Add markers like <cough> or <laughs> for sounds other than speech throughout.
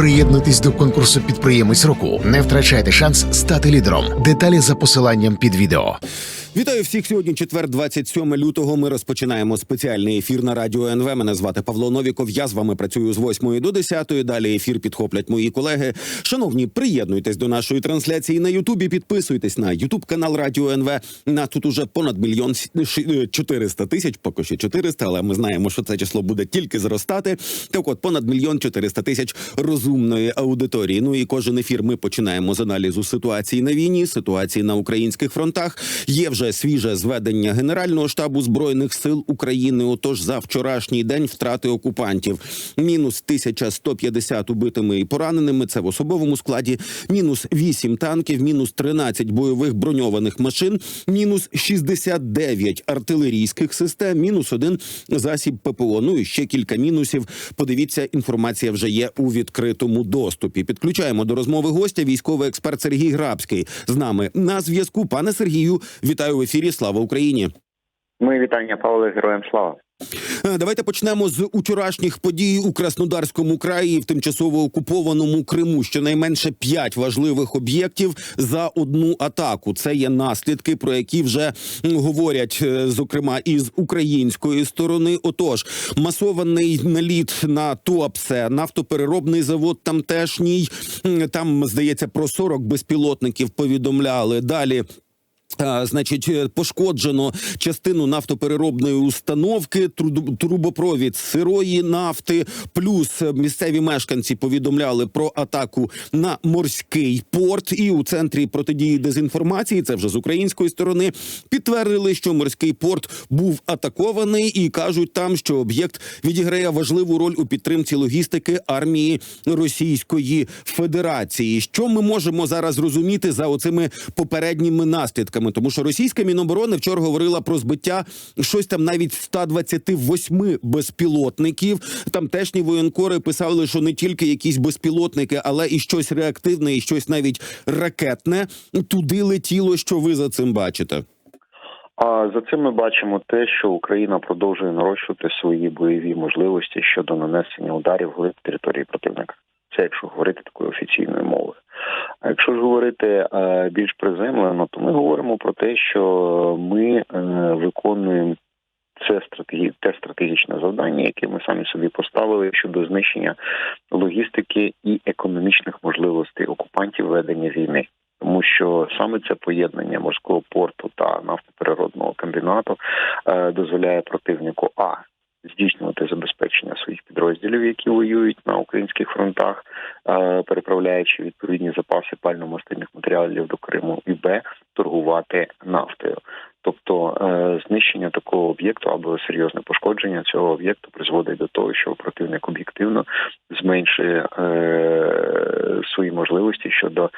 Приєднуйтесь до конкурсу підприємець року. Не втрачайте шанс стати лідером. Деталі за посиланням під відео. Вітаю всіх сьогодні. Четвер, 27 лютого. Ми розпочинаємо спеціальний ефір на радіо НВ. Мене звати Павло Новіков. Я з вами працюю з 8 до 10. Далі ефір підхоплять мої колеги. Шановні, приєднуйтесь до нашої трансляції на Ютубі. Підписуйтесь на Ютуб канал Радіо НВ. Нас тут уже понад мільйон с- е, 400 тисяч, поки що 400, але ми знаємо, що це число буде тільки зростати. Так от понад мільйон 400 тисяч розумної аудиторії. Ну і кожен ефір ми починаємо з аналізу ситуації на війні, ситуації на українських фронтах. Є вже свіже зведення Генерального штабу збройних сил України. Отож, за вчорашній день втрати окупантів мінус 1150 убитими і пораненими. Це в особовому складі. Мінус 8 танків, мінус 13 бойових броньованих машин, мінус 69 артилерійських систем, мінус один засіб ППО. Ну і ще кілька мінусів. Подивіться, інформація вже є у відкритому доступі. Підключаємо до розмови гостя військовий експерт Сергій Грабський з нами на зв'язку. Пане Сергію, вітаю в ефірі. Слава Україні! Мої вітання, Павло, героям слава. Е, Давайте почнемо з учорашніх подій у Краснодарському краї в тимчасово окупованому Криму. Щонайменше п'ять важливих об'єктів за одну атаку. Це є наслідки, про які вже говорять, е, зокрема, із української сторони. Отож, масований наліт на Туапсе, нафтопереробний завод тамтешній. М, Там здається про 40 безпілотників повідомляли. Далі Значить, е, пошкоджено частину нафтопереробної установки, трубопровід сирої нафти. Плюс е, місцеві мешканці повідомляли про атаку на морський порт. І у центрі протидії дезінформації, це вже з української сторони, підтвердили, що морський порт був атакований, і кажуть там, що об'єкт відіграє важливу роль у підтримці логістики армії Російської Федерації. Що ми можемо зараз розуміти за оцими попередніми наслідками? Тому що російська міноборони вчора говорила про збиття щось там навіть 128 безпілотників. Тамтешні воєнкори писали, що не тільки якісь безпілотники, але і щось реактивне, і щось навіть ракетне туди летіло. Що ви за цим бачите? А за цим ми бачимо те, що Україна продовжує нарощувати свої бойові можливості щодо нанесення ударів глиб території противника. Це якщо говорити такою офіційною мовою. А якщо ж говорити е, більш приземлено, то ми говоримо про те, що ми е, виконуємо це стратегі... те стратегічне завдання, яке ми самі собі поставили щодо знищення логістики і економічних можливостей окупантів ведення війни. Тому що саме це поєднання морського порту та нафтопереробного комбінату е, дозволяє противнику а здійснювати забезпечення своїх підрозділів, які воюють на українських фронтах, е, переправляючи відповідні запаси пально-мастильних матеріалів до Криму, і б торгувати нафтою. Тобто е, знищення такого об'єкту або серйозне пошкодження цього об'єкту призводить до того, що противник об'єктивно зменшує е, свої можливості щодо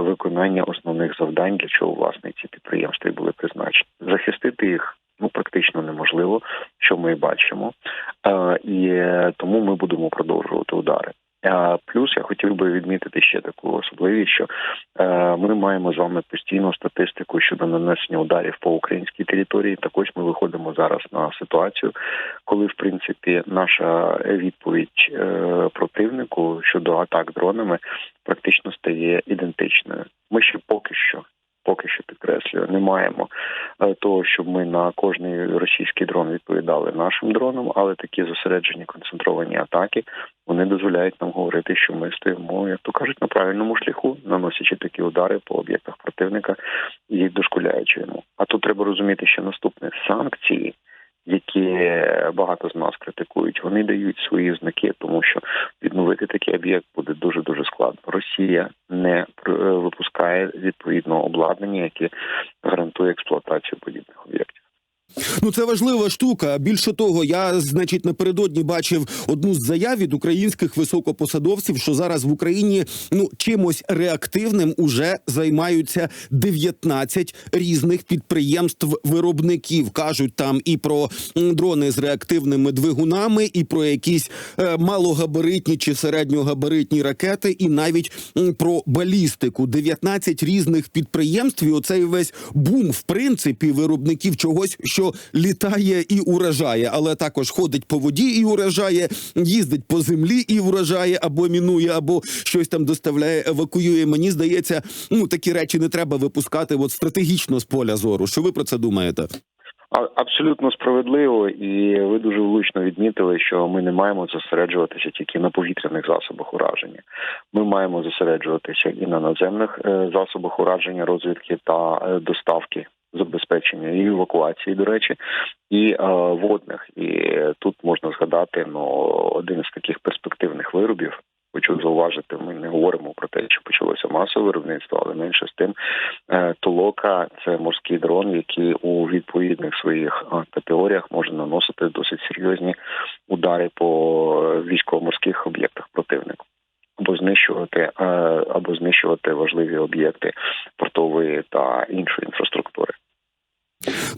виконання основних завдань, для чого власне ці підприємства були призначені. Захистити їх ну практично неможливо, що ми бачимо, е, і е, тому ми будемо продовжувати удари. А плюс я хотів би відмітити ще таку особливість, що е, ми маємо з вами постійну статистику щодо нанесення ударів по українській території. Також ми виходимо зараз на ситуацію, коли в принципі наша відповідь е, противнику щодо атак дронами практично стає ідентичною. Ми ще поки що. Поки що підкреслюю, не маємо е, того, щоб ми на кожний російський дрон відповідали нашим дронам, але такі зосереджені концентровані атаки вони дозволяють нам говорити, що ми стоїмо, як то кажуть, на правильному шляху, наносячи такі удари по об'єктах противника і дошкуляючи йому. А тут треба розуміти, що наступне санкції, які багато з нас критикують, вони дають свої знаки, тому що відновити такий об'єкт буде дуже дуже складно. Росія не е, випускає відповідного обладнання, яке гарантує експлуатацію подібних об'єктів. Ну це важлива штука. Більше того, я значить напередодні бачив одну з заяв від українських високопосадовців, що зараз в Україні ну чимось реактивним уже займаються 19 різних підприємств виробників. кажуть там і про дрони з реактивними двигунами, і про якісь е, малогабаритні чи середньогабаритні ракети, і навіть про балістику. 19 різних підприємств. І оцей весь бум, в принципі, виробників чогось, що що літає і уражає, але також ходить по воді і уражає, їздить по землі і вражає, або мінує, або щось там доставляє, евакуює. Мені здається, ну такі речі не треба випускати от стратегічно з поля зору. Що ви про це думаєте? Абсолютно справедливо, і ви дуже влучно відмітили, що ми не маємо зосереджуватися тільки на повітряних засобах ураження. Ми маємо зосереджуватися і на наземних е, засобах ураження, розвідки та е, доставки. Забезпечення і евакуації, до речі, і е, водних. І е, тут можна згадати ну, один із таких перспективних виробів. Хочу зауважити, ми не говоримо про те, що почалося масове виробництво, але менше з тим Е, Толока це морський дрон, який у відповідних своїх категоріях може наносити досить серйозні удари по е, військово-морських об'єктах противника. Або знищувати, е, або знищувати важливі об'єкти портової та іншої інфраструктури.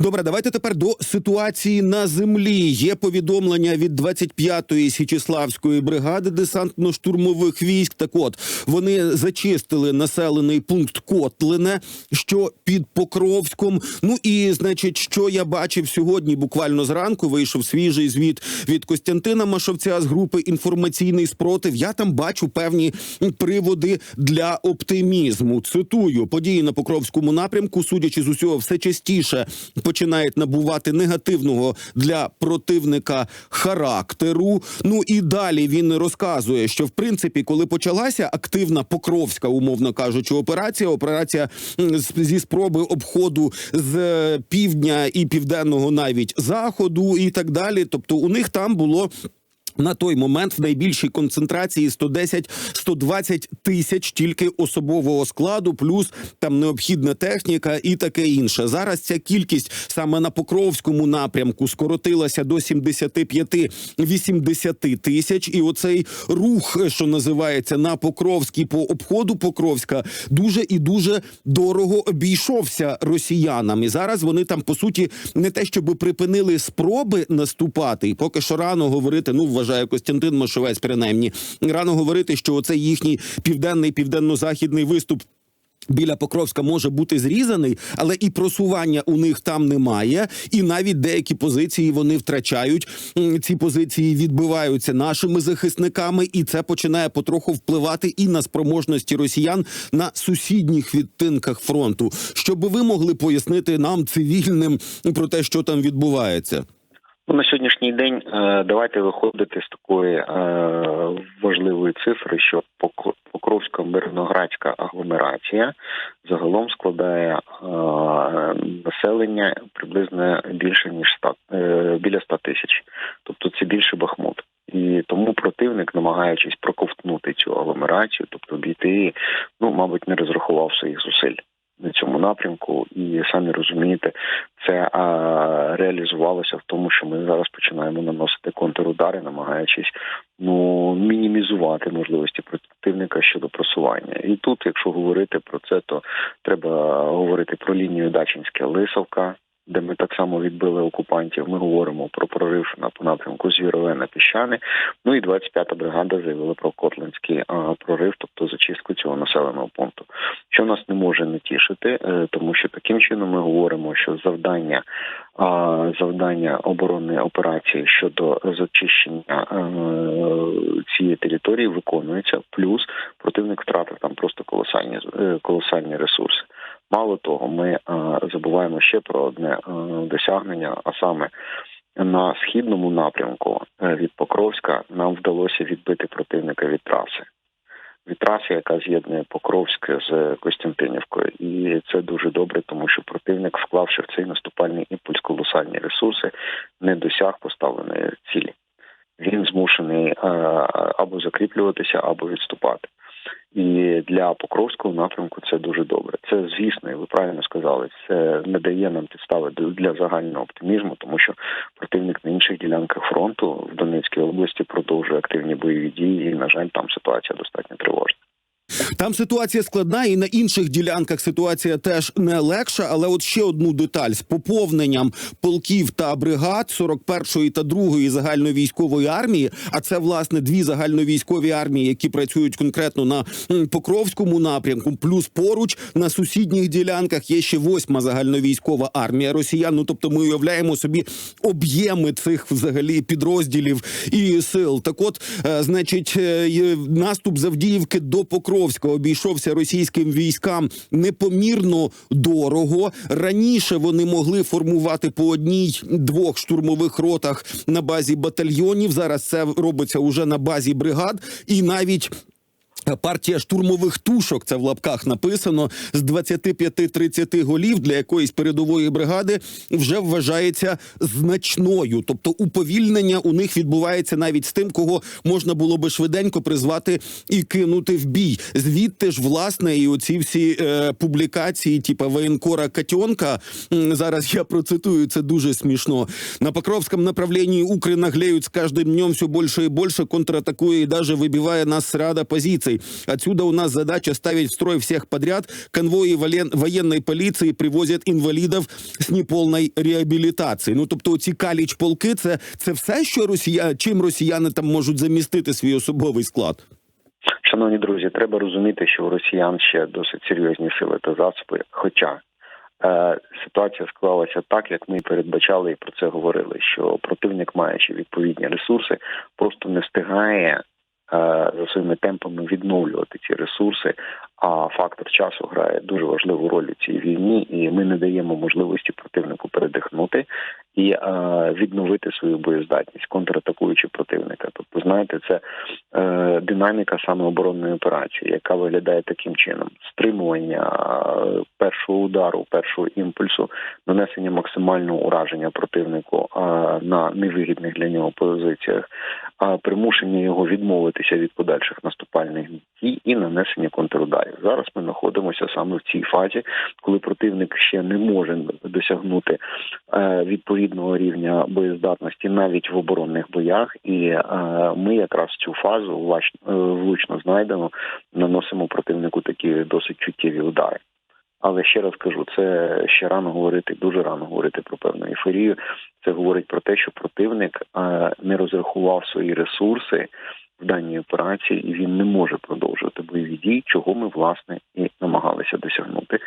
Добре, давайте тепер до ситуації на землі. Є повідомлення від 25-ї Січеславської бригади десантно-штурмових військ. Так от вони зачистили населений пункт Котлине, що під Покровськом. Ну і значить, що я бачив сьогодні, буквально зранку вийшов свіжий звіт від Костянтина Машовця з групи інформаційний спротив. Я там бачу певні приводи для оптимізму. Цитую події на Покровському напрямку, судячи з усього, все частіше починають набувати негативного для противника характеру. Ну і далі він розказує, що в принципі, коли почалася активна покровська, умовно кажучи, операція, операція зі спроби обходу з е, півдня і південного навіть заходу, і так далі. Тобто, у них там було. На той момент в найбільшій концентрації 110-120 тисяч тільки особового складу, плюс там необхідна техніка і таке інше. Зараз ця кількість саме на Покровському напрямку скоротилася до 75-80 тисяч. І оцей рух, що називається на Покровський по обходу Покровська, дуже і дуже дорого обійшовся росіянам. І зараз вони там по суті не те, щоб припинили спроби наступати, і поки що рано говорити. Ну вважає Костянтин Машовець, принаймні рано говорити, що оцей їхній південний південно-західний виступ. Біля Покровська може бути зрізаний, але і просування у них там немає, і навіть деякі позиції вони втрачають. Ці позиції відбиваються нашими захисниками, і це починає потроху впливати і на спроможності росіян на сусідніх відтинках фронту. Щоб ви могли пояснити нам цивільним про те, що там відбувається. Ну, на сьогоднішній день е, давайте виходити з такої е, важливої цифри, що Пок- Покровська мирноградська агломерація загалом складає е, населення приблизно більше ніж 100, е, біля 100 тисяч, тобто це більше Бахмут. І тому противник, намагаючись проковтнути цю агломерацію, тобто обійти, ну мабуть, не розрахував своїх зусиль цьому напрямку, і самі розумієте, це а, реалізувалося в тому, що ми зараз починаємо наносити контрудари, намагаючись ну мінімізувати можливості противника щодо просування. І тут, якщо говорити про це, то треба говорити про лінію Дачинська Лисовка. Де ми так само відбили окупантів, ми говоримо про прорив на по напрямку Звірове на Піщани. Ну і 25-та бригада заявила про Котлинський прорив, тобто зачистку цього населеного пункту що нас не може не тішити, е, тому що таким чином ми говоримо, що завдання завдання оборонної операції щодо зачищення е, цієї території виконується. Плюс противник втратив там просто колосальні е, колосальні ресурси. Мало того, ми е, забуваємо ще про одне е, досягнення, а саме. На східному напрямку е, від Покровська нам вдалося відбити противника від траси від траси, яка з'єднує Покровськ з Костянтинівкою, і це дуже добре, тому що противник, вклавши в цей наступальний імпульс колосальні ресурси, не досяг поставленої цілі. Він змушений або закріплюватися, або відступати. І для Покровського напрямку це дуже добре. Це звісно, і ви правильно сказали. Це не дає нам підстави для загального оптимізму, тому що противник на інших ділянках фронту в Донецькій області продовжує активні бойові дії. І на жаль, там ситуація достатньо тривожна. Там ситуація складна, і на інших ділянках ситуація теж не легша. Але от ще одну деталь з поповненням полків та бригад 41-ї та 2-ї загальновійськової армії. А це власне дві загальновійськові армії, які працюють конкретно на Покровському напрямку. Плюс поруч на сусідніх ділянках є ще восьма загальновійськова армія росіян. Ну тобто, ми уявляємо собі об'єми цих взагалі підрозділів і сил. Так, от, е, значить, е, наступ з Авдіївки до Покровська обійшовся російським військам непомірно дорого. Раніше вони могли формувати по одній двох штурмових ротах на базі батальйонів. Зараз це робиться уже на базі бригад, і навіть. Партія штурмових тушок, це в лапках написано, з 25-30 голів для якоїсь передової бригади вже вважається значною. Тобто уповільнення у них відбувається навіть з тим, кого можна було би швиденько призвати і кинути в бій. Звідти ж власне і оці всі е, публікації, типа воєнкора Катьонка. м, Зараз я процитую це дуже смішно. На Покровском направлении Укры наглеют с каждым днем все больше и больше, контратакуя и даже выбивая нас с ряда позиций. Отсюда у нас задача ставить в строй всех подряд. Конвои военной полиции привозят інвалідів з неповної реабілітації. Ну тобто, ці каліч полки, це, це все, що росія, чим росіяни там можуть замістити свій особовий склад. Шановні друзі, треба розуміти, що у росіян ще досить серйозні сили та засоби. Хоча е, ситуація склалася так, як ми передбачали і про це говорили. Що противник, маючи відповідні ресурси, просто не встигає за своїми темпами відновлювати ці ресурси. А фактор часу грає дуже важливу роль у цій війні, і ми не даємо можливості противнику передихнути і е, відновити свою боєздатність, контратакуючи противника. Тобто, знаєте, це е, динаміка саме оборонної операції, яка виглядає таким чином: стримування е, першого удару, першого імпульсу, нанесення максимального ураження противнику е, на невигідних для нього позиціях, примушення його відмовитися від подальших наступальних дій і нанесення контрударів. Зараз ми знаходимося саме в цій фазі, коли противник ще не може досягнути е, відповідного рівня боєздатності навіть в оборонних боях, і е, ми якраз цю фазу е, влучно знайдемо, наносимо противнику такі досить чуттєві удари. Але ще раз кажу, це ще рано говорити, дуже рано говорити про певну ейфорію. Це говорить про те, що противник е, не розрахував свої ресурси в даній операції, і він не може продовжувати бойові дії, чого ми власне і намагалися досягнути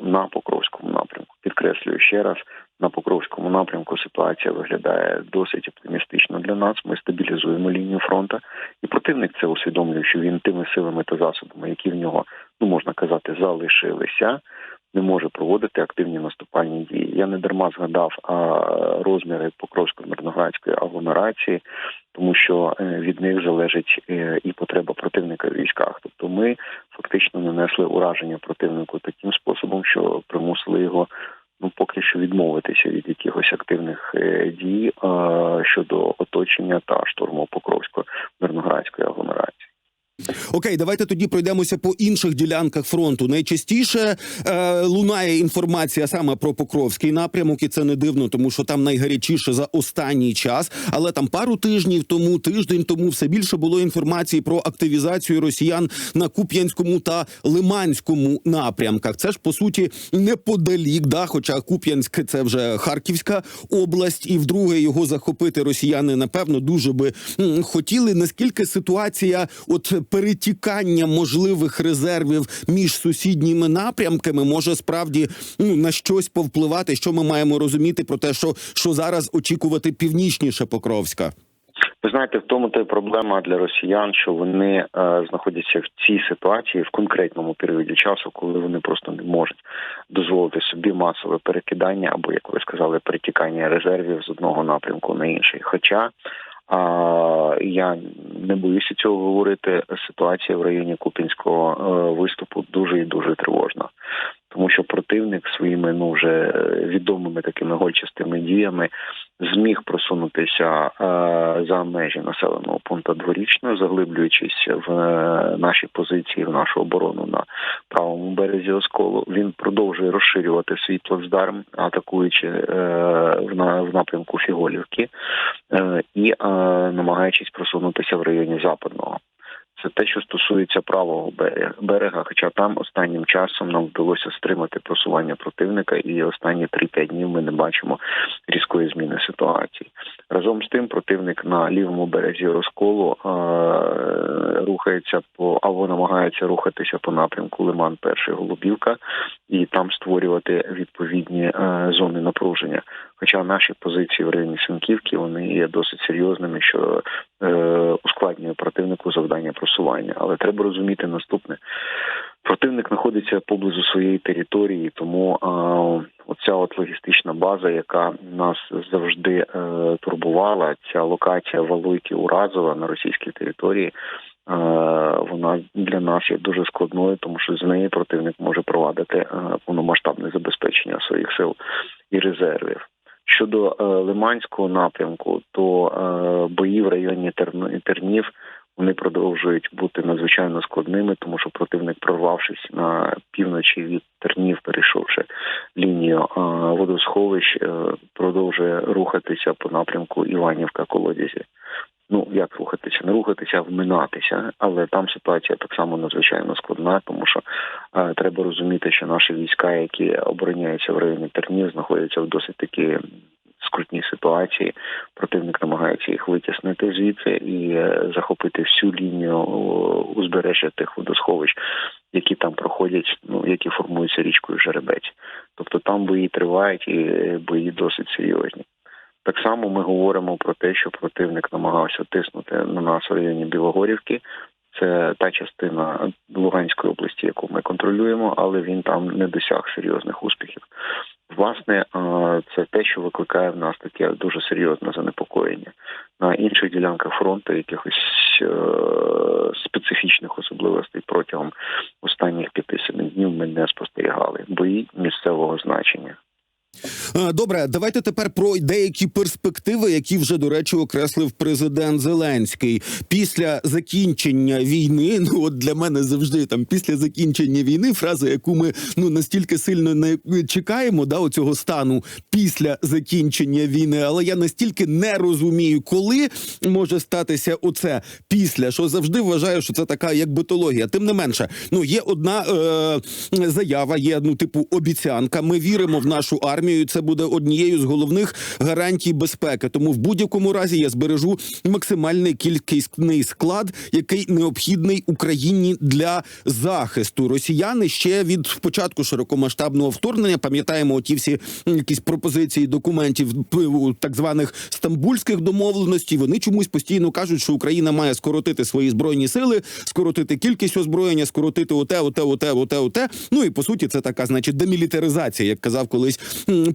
на Покровському напрямку. Підкреслюю ще раз, на Покровському напрямку ситуація виглядає досить оптимістично для нас. Ми стабілізуємо лінію фронту, і противник це усвідомлює, що він тими силами та засобами, які в нього ну можна казати, залишилися. Не може проводити активні наступальні дії. Я не дарма згадав розміри Покровсько-Мирноградської агломерації, тому що е, від них залежить е, і потреба противника в військах. Тобто, ми фактично нанесли ураження противнику таким способом, що примусили його ну поки що відмовитися від якихось активних е, дій щодо оточення та штурму Покровсько-Мирноградської агломерації. Окей, давайте тоді пройдемося по інших ділянках фронту. Найчастіше е, лунає інформація саме про Покровський напрямок, і це не дивно, тому що там найгарячіше за останній час. Але там пару тижнів тому, тиждень тому, все більше було інформації про активізацію росіян на Куп'янському та Лиманському напрямках. Це ж по суті неподалік, да, хоча Куп'янськ це вже Харківська область, і вдруге його захопити росіяни напевно дуже би хотіли. Наскільки ситуація, от перетікання можливих резервів між сусідніми напрямками, може справді ну на щось повпливати, що ми маємо розуміти про те, що, що зараз очікувати північніше Покровська. Ви знаєте, в тому та й проблема для росіян, що вони е, знаходяться в цій ситуації в конкретному періоді часу, коли вони просто не можуть дозволити собі масове перекидання або, як ви сказали, перетікання резервів з одного напрямку на інший. Хоча а, я не боюся цього говорити. Ситуація в районі Купінського е, виступу дуже і дуже тривожна, тому що противник своїми ну вже відомими такими гольчастими діями зміг просунутися е, за межі населеного пункту дворічно, заглиблюючись в е, наші позиції, в нашу оборону на правому березі Осколу. Він продовжує розширювати свій плацдарм, атакуючи е, в, напрямку Фіголівки і намагаючись просунутися в районі западного. Це те, що стосується правого берега. Хоча там останнім часом нам вдалося стримати просування противника, і останні 3-5 днів ми не бачимо різкої зміни ситуації. Разом з тим, противник на лівому березі розколу е, рухається по або намагається рухатися по напрямку Лиман, перший Голубівка, і там створювати відповідні е, зони напруження. Хоча наші позиції в районі Синківки вони є досить серйозними, що е, ускладнює противнику завдання просування. Але треба розуміти наступне: противник знаходиться поблизу своєї території, тому е, оця от логістична база, яка нас завжди е, турбувала, ця локація Валуйки Уразова на російській території. Е, Вона для нас є дуже складною, тому що з неї противник може провадити е, повномасштабне забезпечення своїх сил і резервів. Щодо е, Лиманського напрямку, то бої в районі Тернів вони продовжують бути надзвичайно складними, тому що противник, прорвавшись на півночі від Тернів, перейшовши лінію водосховищ, продовжує рухатися по напрямку Іванівка колодязі. Ну як рухатися, не рухатися, а вминатися, але там ситуація так само надзвичайно складна, тому що е, треба розуміти, що наші війська, які обороняються в районі Тернів, знаходяться в досить такі скрутній ситуації. Противник намагається їх витіснити звідси і е, захопити всю лінію узбережжя тих водосховищ, які там проходять, ну які формуються річкою Жеребець. Тобто там бої тривають і е, бої досить серйозні. Так само ми говоримо про те, що противник намагався тиснути на нас в районі Білогорівки. Це та частина Луганської області, яку ми контролюємо, але він там не досяг серйозних успіхів. Власне, це те, що викликає в нас таке дуже серйозне занепокоєння. На інших ділянках фронту якихось е, специфічних особливостей протягом останніх 5-7 днів ми не спостерігали. Бої місцевого значення. Добре, давайте тепер про деякі перспективи, які вже до речі окреслив президент Зеленський після закінчення війни. <laughs> Ну от для мене завжди там після закінчення війни фраза, яку ми ну настільки сильно не чекаємо, да, оцього стану після закінчення війни. Але я настільки не розумію, коли може статися оце після, що завжди вважаю, що це така як битологія. Тим не менше, ну є одна е, заява, є ну типу обіцянка. Ми віримо в нашу армію. І Це буде однією з головних гарантій безпеки. Тому в будь-якому разі я збережу максимальний кількісний склад, який необхідний Україні для захисту. Росіяни ще від початку широкомасштабного вторгнення пам'ятаємо оті всі якісь пропозиції документів так званих стамбульських домовленостей. Вони чомусь постійно кажуть, що Україна має скоротити свої збройні сили, скоротити кількість озброєння, скоротити оте, оте, оте, оте, оте. Ну і по суті, це така, значить, демілітаризація, як казав колись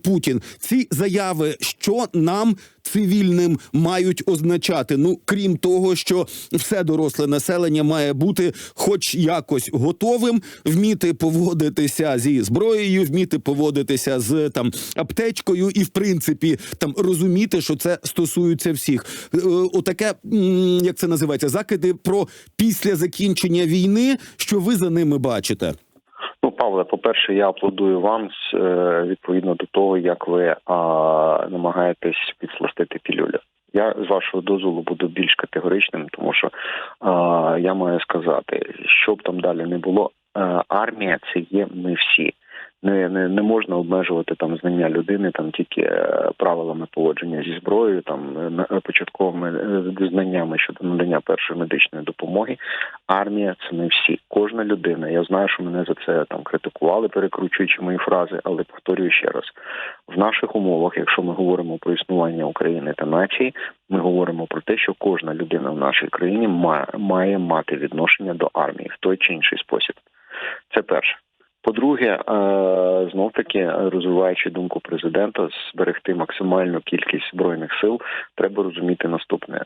Путін. Ці заяви, що нам. Цивільним мають означати, ну крім того, що все доросле населення має бути, хоч якось готовим, вміти поводитися зі зброєю, вміти поводитися з там аптечкою, і в принципі там розуміти, що це стосується всіх. Е, Отаке, як це називається, закиди про після закінчення війни, що ви за ними бачите. Павле, по-перше, я аплодую вам е, відповідно до того, як ви а, намагаєтесь підсластити пілюлю. Я з вашого дозволу буду більш категоричним, тому що а, я маю сказати, що б там далі не було, е, армія це є ми всі. Не, не, не можна обмежувати там знання людини там тільки е, правилами поводження зі зброєю, там е, початковими е, знаннями щодо надання першої медичної допомоги. Армія це не всі. Кожна людина. Я знаю, що мене за це там критикували, перекручуючи мої фрази, але повторюю ще раз: в наших умовах, якщо ми говоримо про існування України та нації, ми говоримо про те, що кожна людина в нашій країні має, має мати відношення до армії в той чи інший спосіб. Це перше. По-друге, знов таки розвиваючи думку президента, зберегти максимальну кількість збройних сил, треба розуміти наступне: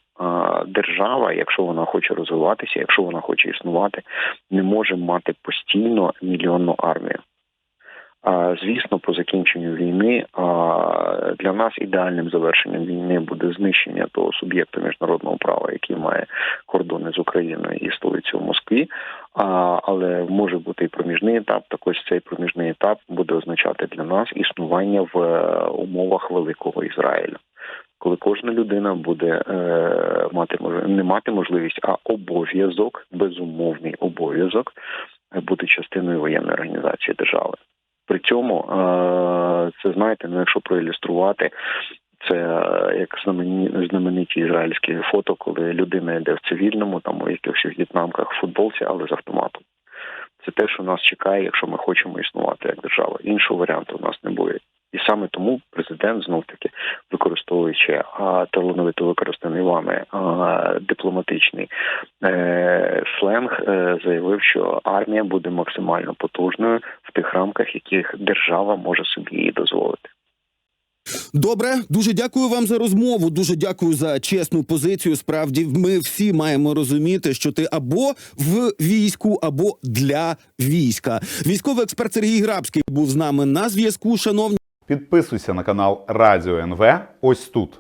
держава, якщо вона хоче розвиватися, якщо вона хоче існувати, не може мати постійно мільйонну армію. Звісно, по закінченню війни для нас ідеальним завершенням війни буде знищення того суб'єкту міжнародного права, який має кордони з Україною і столицю в Москві. Але може бути і проміжний етап. Так ось цей проміжний етап буде означати для нас існування в е, умовах великого Ізраїлю. коли кожна людина буде е, мати не мати можливість, а обов'язок, безумовний обов'язок бути частиною воєнної організації держави. При цьому е, це знаєте, ну якщо проілюструвати. Це е, як знамені, знамениті ізраїльські фото, коли людина йде в цивільному, там у якихось в'єтнамках в футболці, але з автоматом. Це те, що нас чекає, якщо ми хочемо існувати як держава. Іншого варіанту у нас не буде. І саме тому президент знов таки, використовуючи талановито використаний вами а, дипломатичний е, сленг, е, заявив, що армія буде максимально потужною в тих рамках, яких держава може собі її дозволити. Добре, дуже дякую вам за розмову. Дуже дякую за чесну позицію. Справді, ми всі маємо розуміти, що ти або в війську, або для війська. Військовий експерт Сергій Грабський був з нами на зв'язку. Шановні. Підписуйся на канал Радіо НВ ось тут.